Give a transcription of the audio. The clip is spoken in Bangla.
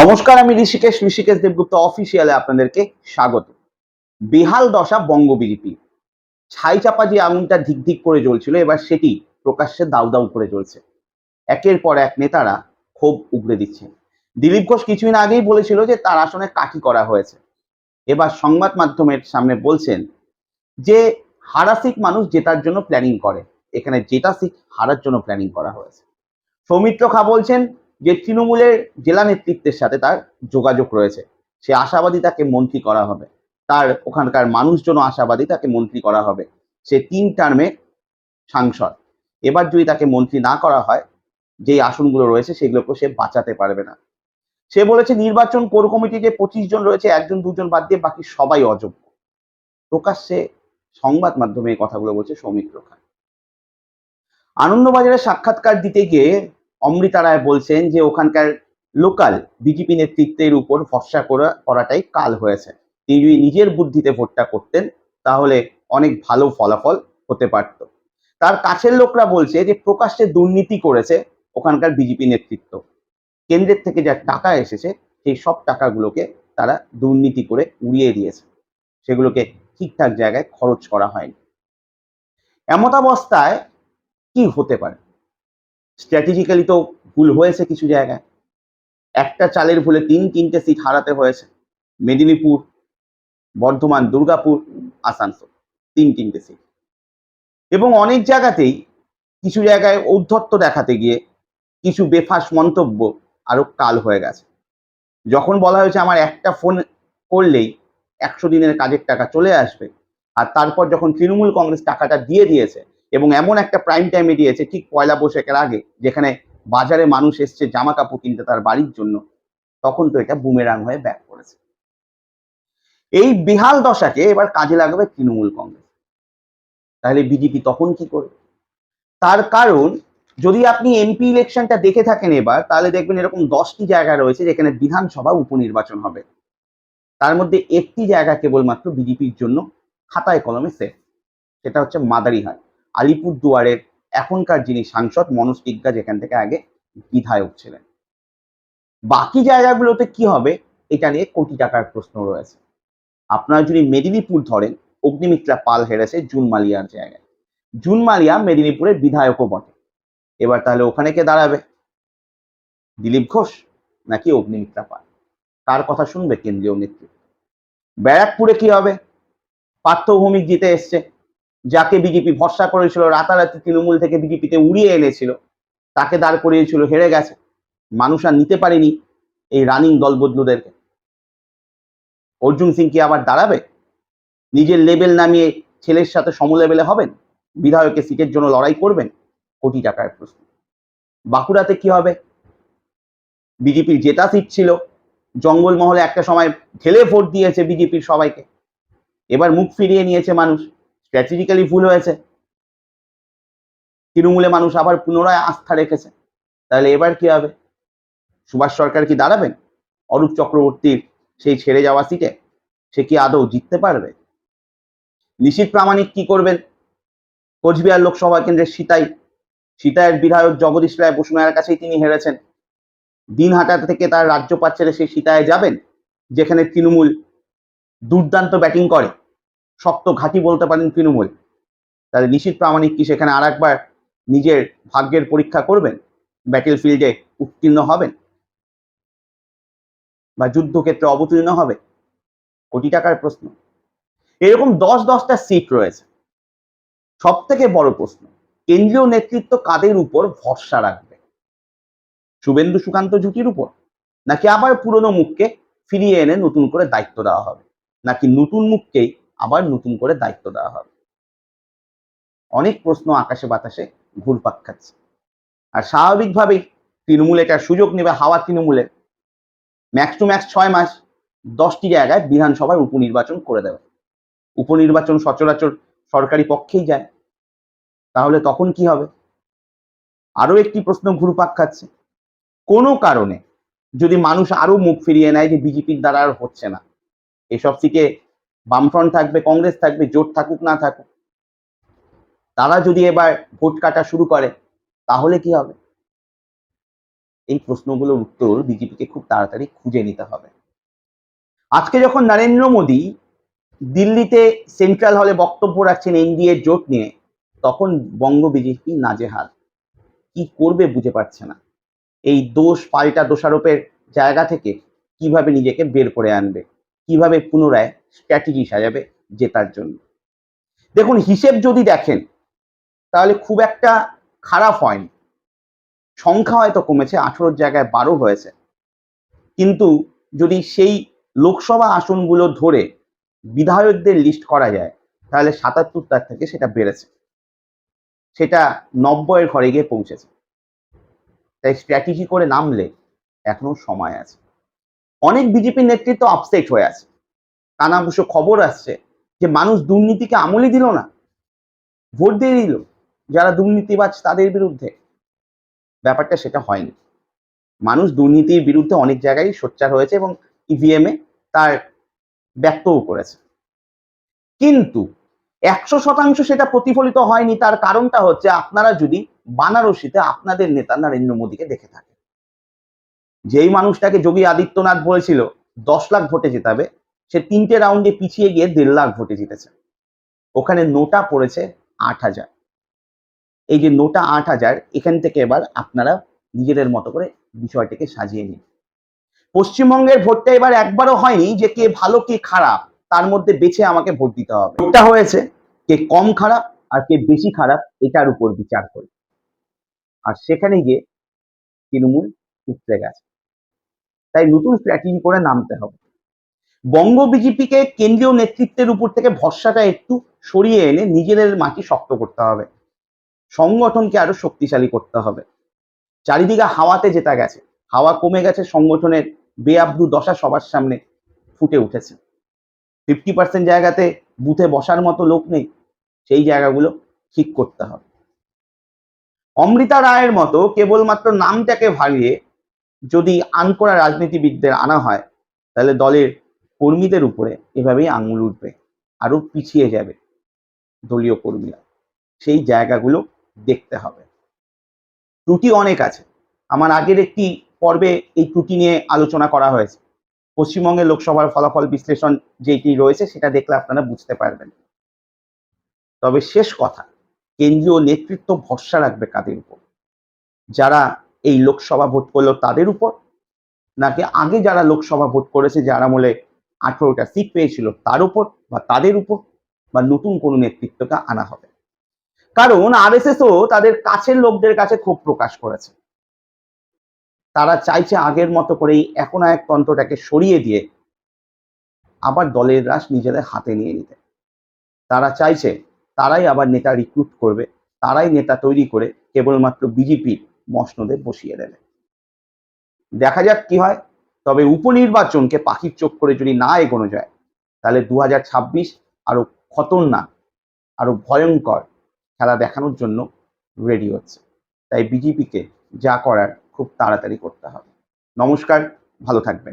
নমস্কার, আমি ঋষিকেশ ঋষিকেশ দেবগুপ্ত অফিসিয়ালে আপনাদেরকে স্বাগত। বেহাল দশা বঙ্গ বিজেপি ছাই চাপা যে আগুনটা ধিক ধিক করে জ্বলছিল, এবার সেটি প্রকাশ্যে দাউ দাউ করে জ্বলছে। একের পর এক নেতারা ক্ষোভ উগড়ে দিচ্ছেন। দিলীপ ঘোষ কিছুদিন আগেই বলেছিল যে তার আসনে কাঠি করা হয়েছে। এবার সংবাদ মাধ্যমের সামনে বলছেন যে, হারা সিট মানুষ জেতার জন্য প্ল্যানিং করে। এখানে জেতা সিট হারার জন্য প্ল্যানিং করা হয়েছে। সৌমিত্র খা বলছেন যে তৃণমূলের জেলা নেতৃত্বের সাথে তার যোগাযোগ রয়েছে, সে আশাবাদী তাকে মন্ত্রী করা হবে। তার ওখানকার মানুষজন আশাবাদী তাকে মন্ত্রী করা হবে। সে তিন টার্মে সাংসদ। এবার যদি তাকে মন্ত্রী না করা হয়, যেই আসনগুলো রয়েছে সেগুলোকে সে বাঁচাতে পারবে না। সে বলেছে, নির্বাচন কোর কমিটি যে পঁচিশ জন রয়েছে, একজন দুজন বাদ দিয়ে বাকি সবাই অযোগ্য। প্রকাশ্যে সংবাদ মাধ্যমে এই কথাগুলো বলছে সৌমিত্র খান। আনন্দবাজারে সাক্ষাৎকার দিতে গিয়ে অমৃতা রায় বলছেন যে ওখানকার লোকাল বিজেপি নেতৃত্বের উপর ভরসা করা, করাটাই কাল হয়েছে। তিনি যদি নিজের বুদ্ধিতে ভোটটা করতেন, তাহলে অনেক ভালো ফলাফল হতে পারত। তার কাছের লোকরা বলছে যে প্রকাশ্যে দুর্নীতি করেছে ওখানকার বিজেপি নেতৃত্ব। কেন্দ্রের থেকে যা টাকা এসেছে, সেই সব টাকাগুলোকে তারা দুর্নীতি করে উড়িয়ে দিয়েছে। সেগুলোকে ঠিকঠাক জায়গায় খরচ করা হয়নি। এমতাবস্থায় কি হতে পারে? স্ট্র্যাটেজিক্যালি তো ভুল হয়েছে কিছু জায়গায়। একটা চালের ভুলে তিন, তিনটে সিট হারাতে হয়েছে। মেদিনীপুর, বর্ধমান, দুর্গাপুর, আসানসোল, তিন, তিনটে সিট এবং অনেক জায়গাতেই কিছু জায়গায় ঔদ্ধত্য দেখাতে গিয়ে কিছু বেফাস মন্তব্য আরও কাল হয়ে গেছে। যখন বলা হয়েছে আমার একটা ফোন করলেই একশো দিনের কাজের টাকা চলে আসবে, আর তারপর যখন তৃণমূল কংগ্রেস টাকাটা দিয়ে দিয়েছে এবং এমন একটা প্রাইম টাইমে দিয়েছে ঠিক পয়লা বৈশাখের আগে, যেখানে বাজারে মানুষ এসছে জামা কাপড় কিনতে তার বাড়ির জন্য, তখন তো এটা বুমেরাং হয়ে ব্যাক করেছে। এই বিহাল দশাকে এবার কাজে লাগাবে তৃণমূল কংগ্রেস। তাহলে বিজেপি তখন কি করবে? তার কারণ, যদি আপনি এমপি ইলেকশনটা দেখে থাকেন এবার, তাহলে দেখবেন এরকম দশটি জায়গা রয়েছে যেখানে বিধানসভা উপনির্বাচন হবে। তার মধ্যে একটি জায়গা কেবলমাত্র বিজেপির জন্য খাতায় কলমে সেফ সেটা হচ্ছে মাদারিহাট। আলিপুর দুয়ারের এখনকার যিনি সাংসদ মনোজ টিগ্গা যেখান থেকে আগে বিধায়ক ছিলেন। বাকি জায়গাগুলোতে কি হবে, এটা নিয়ে কোটি টাকার প্রশ্ন রয়েছে। আপনারা যদি মেদিনীপুর ধরেন, অগ্নিমিত্রা পাল হেরেছে জুন মালিয়ার জায়গায়। জুন মালিয়া মেদিনীপুরের বিধায়কও বটে। এবার তাহলে ওখানে কে দাঁড়াবে? দিলীপ ঘোষ নাকি অগ্নিমিত্রা পাল? কার কথা শুনবে কেন্দ্রীয় নেতৃত্ব? ব্যারাকপুরে কি হবে? পার্থ ভৌমিক জিতে এসছে। যাকে বিজেপি ভরসা করেছিল, রাতারাতি তৃণমূল থেকে বিজেপিতে উড়িয়ে এনেছিল, তাকে দাঁড় করিয়েছিল, হেরে গেছে। মানুষ আর নিতে পারেনি এই রানিং দলবদলুদেরকে অর্জুন সিং কি আবার দাঁড়াবে? নিজের লেভেল নামিয়ে ছেলের সাথে সমলেভেলে হবেন? বিধায়কের সিটের জন্য লড়াই করবেন? কোটি টাকার প্রশ্ন। বাঁকুড়াতে কি হবে? বিজেপির জেতা সিট ছিল। জঙ্গলমহলে একটা সময় ঢেলে ভোট দিয়েছে বিজেপির সবাইকে। এবার মুখ ফিরিয়ে নিয়েছে মানুষ। স্ট্র্যাটেজিক্যালি ভুল হয়েছে। তৃণমূলে মানুষ আবার পুনরায় আস্থা রেখেছে। তাহলে এবার কি হবে? সুভাষ সরকার কি দাঁড়াবেন? অরূপ চক্রবর্তীর সেই ছেড়ে যাওয়া সিটে সে কি আদৌ জিততে পারবে? নিশীত প্রামাণিক কি করবেন? কোচবিহার লোকসভা কেন্দ্রের সীতাই। সীতায়ের বিধায়ক জগদীশ রায় বসুমায়ের কাছেই তিনি হেরেছেন। দিনহাটা থেকে তার রাজ্যপাত ছেড়ে সেই সীতায় যাবেন, যেখানে তৃণমূল দুর্দান্ত ব্যাটিং করে। শক্ত ঘাঁটি বলতে পারেন তৃণমূল। তাহলে নিশীত প্রামাণিক কি সেখানে আর একবার নিজের ভাগ্যের পরীক্ষা করবেন? ব্যাটেল ফিল্ডে উত্তীর্ণ হবেন? বা যুদ্ধক্ষেত্রে অবতীর্ণ হবে কোটি টাকার প্রশ্ন। এরকম দশ দশটা সিট রয়েছে। সব থেকে বড় প্রশ্ন, কেন্দ্রীয় নেতৃত্ব কাদের উপর ভরসা রাখবে? শুভেন্দু সুকান্ত জুটির উপর? নাকি আবার পুরনো মুখকে ফিরিয়ে এনে নতুন করে দায়িত্ব দেওয়া হবে? নাকি নতুন মুখকেই আবার নতুন করে দায়িত্ব দেওয়া হবে। অনেক প্রশ্ন আকাশে বাতাসে ঘুরপাক খাচ্ছে। আর স্বাভাবিকভাবেই তৃণমূল এটার সুযোগ নেবে হাওয়া তৃণমূলে। ম্যাক্স টু ম্যাক্স ছয় মাস দশটি জায়গায় বিধানসভার উপনির্বাচন করে দেবে। উপনির্বাচন সচরাচর সরকারি পক্ষেই যায়। তাহলে তখন কি হবে? আরও একটি প্রশ্ন ঘুরপাক খাচ্ছে। কোনো কারণে যদি মানুষ আরও মুখ ফিরিয়ে নেয় যে বিজেপির দ্বারা আর হচ্ছে না, এসব সিটে বামফ্রন্ট থাকবে, কংগ্রেস থাকবে, জোট থাকুক, না থাকুক। তারা যদি এবার ভোট কাটা শুরু করে, তাহলে কি হবে? এই প্রশ্নগুলোর উত্তর বিজেপিকে খুব তাড়াতাড়ি খুঁজে নিতে হবে। আজকে যখন নরেন্দ্র মোদী দিল্লিতে সেন্ট্রাল হলে বক্তব্য রাখছেন এনডিএ জোট নিয়ে, তখন বঙ্গ বিজেপি নাজেহাল। কি করবে বুঝে পারছে না। এই দোষ, পাল্টা দোষারোপের জায়গা থেকে কীভাবে নিজেকে বের করে আনবে? কীভাবে পুনরায় স্ট্র্যাটেজি সাজাবে জেতার জন্য। দেখুন, হিসেব যদি দেখেন, তাহলে খুব একটা খারাপ হয়নি। সংখ্যা হয়তো কমেছে আঠেরোর জায়গায় বারো হয়েছে। কিন্তু যদি সেই লোকসভা আসনগুলো ধরে বিধায়কদের লিস্ট করা যায়, তাহলে সাতাত্তর তার থেকে সেটা বেড়েছে। সেটা নব্বইয়ের ঘরে গিয়ে পৌঁছেছে। তাই স্ট্র্যাটেজি করে নামলে এখনও সময় আছে। অনেক বিজেপি নেতৃত্ব আপসেট হয়ে আছে। কানাঘুষো খবর আসছে যে মানুষ দুর্নীতিকে আমলই দিল না, ভোট দিয়ে দিল, যারা দুর্নীতিবাজ তাদের বিরুদ্ধে। ব্যাপারটা সেটা হয়নি। মানুষ দুর্নীতির বিরুদ্ধে অনেক জায়গায় সোচ্চার হয়েছে এবং ইভিএম এ তার ব্যক্তও করেছে। কিন্তু একশো শতাংশ সেটা প্রতিফলিত হয়নি, তার কারণটা হচ্ছে আপনারা যদি বানারসিতে আপনাদের নেতা নরেন্দ্র মোদীকে দেখে থাকেন। যেই মানুষটাকে যোগী আদিত্যনাথ বলেছিল, দশ লাখ ভোটে জেতাবে সে তিনটে রাউন্ডে পিছিয়ে গিয়ে দেড় লাখ ভোটে জিতেছে। ওখানে নোটা পড়েছে আট হাজার। এই যে নোটা আট হাজার, এখান থেকে এবার আপনারা নিজেদের মতো করে বিষয়টিকে সাজিয়ে নিন। পশ্চিমবঙ্গের ভোটটা এবার একবারও হয়নি যে কে ভালো, কে খারাপ, তার মধ্যে বেছে আমাকে ভোট দিতে হবে। ভোটটা হয়েছে কে কম খারাপ আর কে বেশি খারাপ, এটার উপর বিচার করে। আর সেখানে গিয়ে তৃণমূল উঠতে গেছে। তাই নতুন স্ট্র্যাটেজি করে নামতে হবে। বঙ্গ বিজেপিকে কেন্দ্রীয় নেতৃত্বের উপর থেকে ভরসাটা একটু সরিয়ে এনে নিজেদের মাটি শক্ত করতে হবে। সংগঠনকে আরও শক্তিশালী করতে হবে। চারিদিকে হাওয়াতে জেতা গেছে। হাওয়া কমে গেছে, সংগঠনের বেআব্রু দশা সবার সামনে ফুটে উঠেছে। ফিফটি পার্সেন্ট জায়গাতে বুথে বসার মতো লোক নেই, সেই জায়গাগুলো ঠিক করতে হবে। অমৃতা রায়ের মতো কেবলমাত্র নামটাকে ভাঙিয়ে যদি আনকোড়া রাজনীতিবিদদের আনা হয়, তাহলে দলের কর্মীদের উপরে এভাবেই আঙুল উঠবে আরও পিছিয়ে যাবে দলীয় কর্মীরা। সেই জায়গাগুলো দেখতে হবে। ত্রুটি অনেক আছে। আমার আগের একটি পর্বে এই ত্রুটি নিয়ে আলোচনা করা হয়েছে। পশ্চিমবঙ্গের লোকসভার ফলাফল বিশ্লেষণ যেটি রয়েছে সেটা দেখলে আপনারা বুঝতে পারবেন। তবে শেষ কথা, কেন্দ্রীয় নেতৃত্ব ভরসা রাখবে কাদের উপর? যারা এই লোকসভা ভোট করল তাদের উপর? নাকি আগে যারা লোকসভা ভোট করেছে, যারা বলে আঠেরোটা সিট পেয়েছিল তার উপর বা তাদের উপর বা নতুন কোনো নেতৃত্বকে আনা হবে। কারণ আর আরএসএসও তাদের কাছের লোকদের কাছে ক্ষোভ প্রকাশ করেছে। তারা চাইছে আগের মতো করেই এখন এক তন্ত্রটাকে সরিয়ে দিয়ে আবার দলের রাস নিজেদের হাতে নিয়ে নিতে। তারা চাইছে তারাই আবার নেতা রিক্রুট করবে, তারাই নেতা তৈরি করে কেবলমাত্র বিজেপির মসনদে বসিয়ে দেবে। দেখা যাক কি হয়। তবে উপনির্বাচনকে পাখির চোখ করে যদি না এগোনো যায়, তাহলে দু হাজার ছাব্বিশ আরও খতরনাক, আরও ভয়ঙ্কর খেলা দেখানোর জন্য রেডি হচ্ছে। তাই বিজেপিকে যা করার খুব তাড়াতাড়ি করতে হবে। নমস্কার, ভালো থাকবেন।